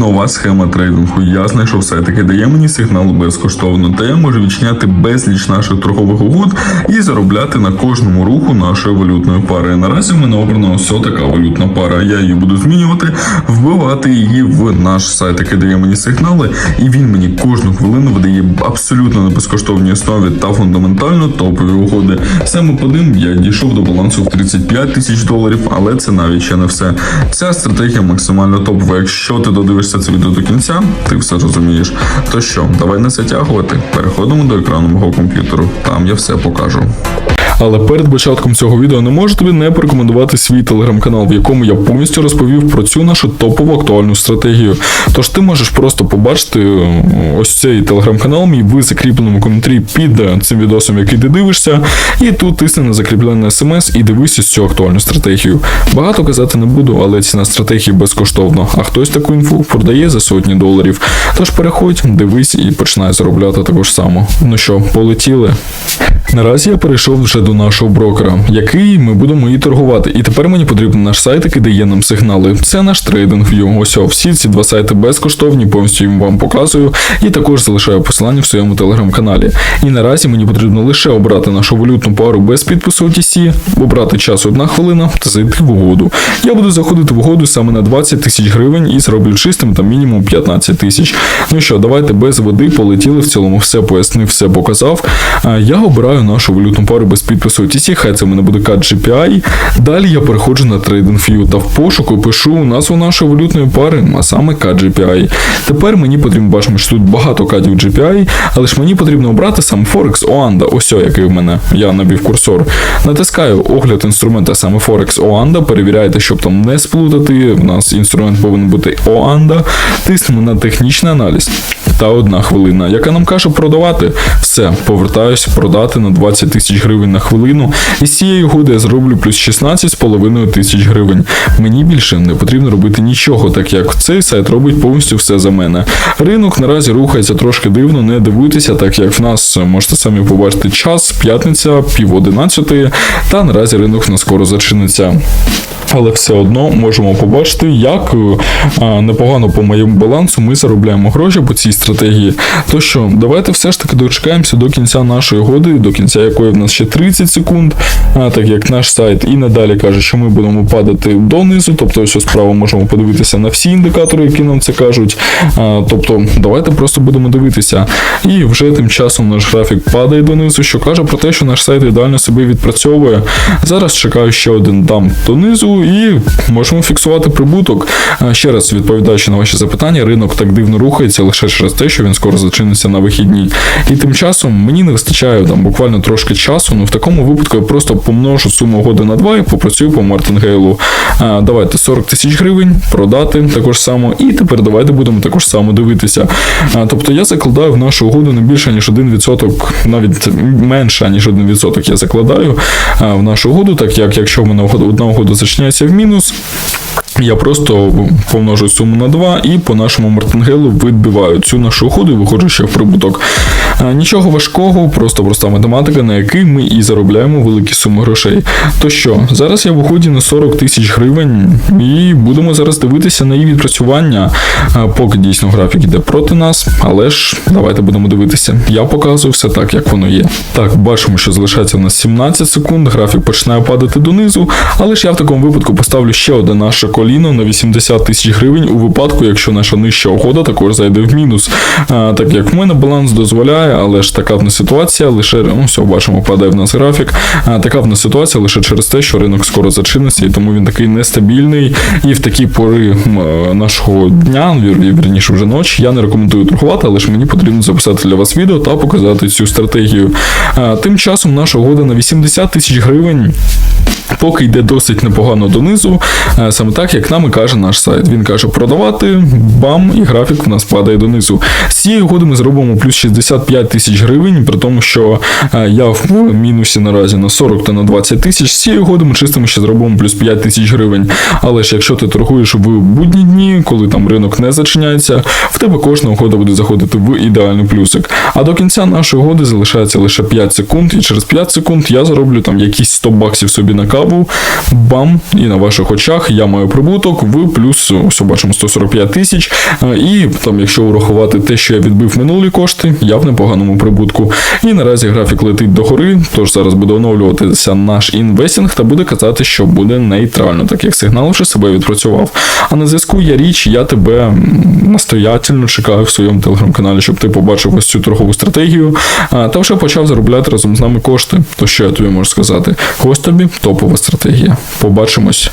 Нова схема трейдингу. Я знайшов який дає мені сигнал безкоштовно, та я можу відчиняти безліч наших торгових угод і заробляти на кожному руху нашої валютної пари. Наразі в мене обрана ось така валютна пара. Я її буду змінювати, вбивати її в наш сайт, який дає мені сигнали, і він мені кожну хвилину видає абсолютно на безкоштовній основі та фундаментально топові угоди. Саме по ним я дійшов до балансу в 35 тисяч доларів, але це навіть ще не все. Ця стратегія максимально топова. Якщо ти додивишся це відео до кінця, ти все розумієш. То що, давай не затягувати. Переходимо до екрану мого комп'ютеру. Там я все покажу. Але перед початком цього відео не можу тобі не порекомендувати свій телеграм-канал, в якому я повністю розповів про цю нашу топову актуальну стратегію. Тож ти можеш просто побачити ось цей телеграм-канал, мій в закріпленому коментарі під е, цим відосом, який ти дивишся, і тут тисни на закріплене смс і дивись ось цю актуальну стратегію. Багато казати не буду, але ціна стратегії безкоштовно, а хтось таку інфу продає за сотні доларів. Тож переходь, дивись і починай заробляти також само. Ну що, полетіли? Наразі я перейшов вже до нашого брокера, який ми будемо і торгувати. І тепер мені потрібен наш сайт, який дає нам сигнали. Це наш трейдинг TradingView. Ось всі ці два сайти безкоштовні, повністю їм вам показую. І також залишаю посилання в своєму телеграм-каналі. І наразі мені потрібно лише обрати нашу валютну пару без підпису OTC, обрати час одна хвилина та зайти в угоду. Я буду заходити в угоду саме на 20 тисяч гривень і зроблю чистим там мінімум 15 тисяч. Ну що, давайте без води полетіли в цілому, все пояснив, все показав. Я обираю нашу валютну пару без підпису OTC, хай це в мене буде CAD GPI. Далі я переходжу на TradingView та в пошуку пишу назву нашої валютної пари, а саме CAD GPI. Тепер мені потрібно, бачимо, що тут багато кадів GPI, але ж мені потрібно обрати сам Forex Oanda, ось який в мене, я набів курсор. Натискаю огляд інструмента саме Forex Oanda, перевіряйте, щоб там не сплутати. У нас інструмент повинен бути Oanda. Тиснемо на технічний аналіз. Та одна хвилина, яка нам каже продавати. Все, повертаюсь продати на 20 тисяч гривень на хвилину. І з цієї угоди я зроблю плюс 16,5 тисяч гривень. Мені більше не потрібно робити нічого, так як цей сайт робить повністю все за мене. Ринок наразі рухається трошки дивно, не дивуйтеся, так як в нас можете самі побачити час, п'ятниця, пів одинадцятої, та наразі ринок на скоро зачиниться. Але все одно можемо побачити, як а, непогано по моєму балансу ми заробляємо гроші по цій стратегії. То що, давайте все ж таки дочекаємося до кінця нашої годи, до кінця якої в нас ще 30 секунд, а, так як наш сайт і надалі каже, що ми будемо падати донизу, тобто ось справа можемо подивитися на всі індикатори, які нам це кажуть. А, тобто, давайте просто будемо дивитися. І вже тим часом наш графік падає донизу, що каже про те, що наш сайт ідеально себе відпрацьовує. Зараз чекаю ще один дамп донизу і можемо фіксувати прибуток. А, Ще раз відповідаючи на ваші запитання, ринок так дивно рухається лише через те, що він скоро зачиниться на вихідні. І тим часом мені не вистачає там буквально трошки часу. Ну в такому випадку я просто помножу суму угоди на 2 і попрацюю по Мартингейлу. А, Давайте 40 тисяч гривень продати також само. І тепер давайте будемо також само дивитися. А, Тобто я закладаю в нашу угоду не більше ніж 1%, навіть менше ніж 1% я закладаю а, в нашу угоду, так як якщо в мене одна угода зачиняється в мінус. Я просто помножу суму на 2 і по нашому мартингелу відбиваю цю нашу угоду і виходжу ще в прибуток. Нічого важкого, просто проста математика, на якій ми і заробляємо великі суми грошей. То що, зараз я в уході на 40 тисяч гривень і будемо зараз дивитися на її відпрацювання, поки дійсно графік іде проти нас, але ж давайте будемо дивитися. Я показую все так, як воно є. Так, бачимо, що залишається в нас 17 секунд, графік починає падати донизу, але ж я в такому випадку поставлю ще одне наше коліно на 80 тисяч гривень у випадку, якщо наша нижча угода також зайде в мінус. Так як в мене баланс дозволяє, але ж така в нас ситуація лише ну, все, бачимо, падає в нас графік. Така в нас ситуація лише через те, що ринок скоро зачиниться, і тому він такий нестабільний. І в такі пори е, нашого дня, вірніше вже ночі, я не рекомендую торгувати, але ж мені потрібно записати для вас відео та показати цю стратегію. Тим часом наша угода на 80 тисяч гривень. Поки йде досить непогано донизу, саме так, як нам і каже наш сайт. Він каже продавати, бам, і графік в нас падає донизу. З цієї угоди ми зробимо плюс 65 тисяч гривень, при тому, що е, я в мінусі наразі на 40 та на 20 тисяч. З цієї угоди ми чистимо ще зробимо плюс 5 тисяч гривень. Але ж якщо ти торгуєш в будні дні, коли там ринок не зачиняється, в тебе кожна угода буде заходити в ідеальний плюсик. А до кінця нашої угоди залишається лише 5 секунд, і через 5 секунд я зароблю там якісь 100 баксів собі на каву, бам, і на ваших очах я маю прибуток в плюс ось бачимо 145 тисяч. Е, І там, якщо урахувати те, що я відбив минулі кошти, я в непоганому прибутку. І наразі графік летить до гори, тож зараз буде оновлюватися наш інвестинг та буде казати, що буде нейтрально, так як сигнал вже себе відпрацював. А на зв'язку є річ, я тебе настоятельно чекаю в своєму телеграм-каналі, щоб ти побачив ось цю торгову стратегію та вже почав заробляти разом з нами кошти. То що я тобі можу сказати? Ось тобі топова стратегія. Побачимось.